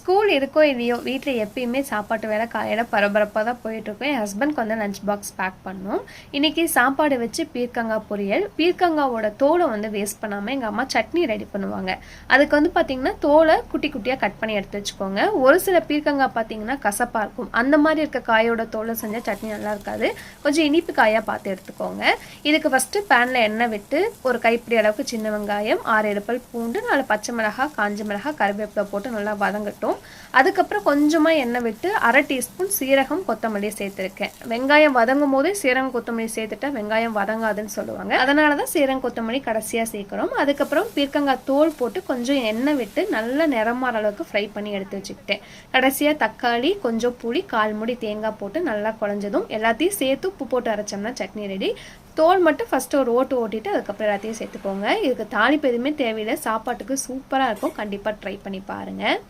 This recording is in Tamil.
ஸ்கூல் இருக்கோ இல்லையோ வீட்டில் எப்பயுமே சாப்பாட்டு வேலை காலையில் பரபரப்பாக தான் போயிட்டுருக்கோம். என் ஹஸ்பண்ட்க்கு வந்து லஞ்ச் பாக்ஸ் பேக் பண்ணோம். இன்றைக்கி சாப்பாடு வச்சு பீர்க்கங்காய் பொரியல். பீர்க்கங்காவோட தோலை வந்து வேஸ்ட் பண்ணாமல் எங்கள் அம்மா சட்னி ரெடி பண்ணுவாங்க. அதுக்கு வந்து பார்த்திங்கன்னா தோலை குட்டி குட்டியாக கட் பண்ணி எடுத்து வச்சுக்கோங்க. ஒரு சில பீர்க்கங்காய் பார்த்தீங்கன்னா கசப்பாக இருக்கும். அந்த மாதிரி இருக்க காயோட தோலை செஞ்சால் சட்னி நல்லா இருக்காது. கொஞ்சம் இனிப்பு காயாக பார்த்து எடுத்துக்கோங்க. இதுக்கு ஃபஸ்ட்டு பேனில் எண்ணெய் விட்டு ஒரு கைப்பிடி அளவுக்கு சின்ன வெங்காயம் ஆறு எடுப்பல் பூண்டு நாலு பச்சை மிளகாய் காஞ்ச மிளகாய் கருவேப்பிலை போட்டு நல்லா வதங்கட்டும். அதுக்கப்புறம் கொஞ்சமாக எண்ணெய் விட்டு அரை டீஸ்பூன் சீரகம் கொத்தமல்லி சேர்த்துருக்கேன். வெங்காயம் வதங்கும் போதே சீரகம் கொத்தமல்லி சேர்த்துட்டா வெங்காயம் வதங்காதுன்னு சொல்லுவாங்க. அதனால தான் சீரகம் கொத்தமல்லி கடைசியாக சேர்க்குறோம். அதுக்கப்புறம் பீர்க்கங்காய் தோல் போட்டு கொஞ்சம் எண்ணெய் விட்டு நல்லா நிறமாற அளவுக்கு ஃப்ரை பண்ணி எடுத்து வச்சுக்கிட்டேன். கடைசியாக தக்காளி கொஞ்சம் புளி கால் முடி தேங்காய் போட்டு நல்லா குழஞ்சதும் எல்லாத்தையும் சேர்த்து உப்பு போட்டு அரைச்சோம்னா சட்னி ரெடி தோல் மட்டும் ஃபஸ்ட்டு ஒரு ஓட்டு ஓட்டிட்டு அதுக்கப்புறம் எல்லாத்தையும் சேர்த்துக்கோங்க. இதுக்கு தாளிப்பு எதுவுமே தேவையில்லை. சாப்பாட்டுக்கு சூப்பராக இருக்கும். கண்டிப்பாக ட்ரை பண்ணி பாருங்கள்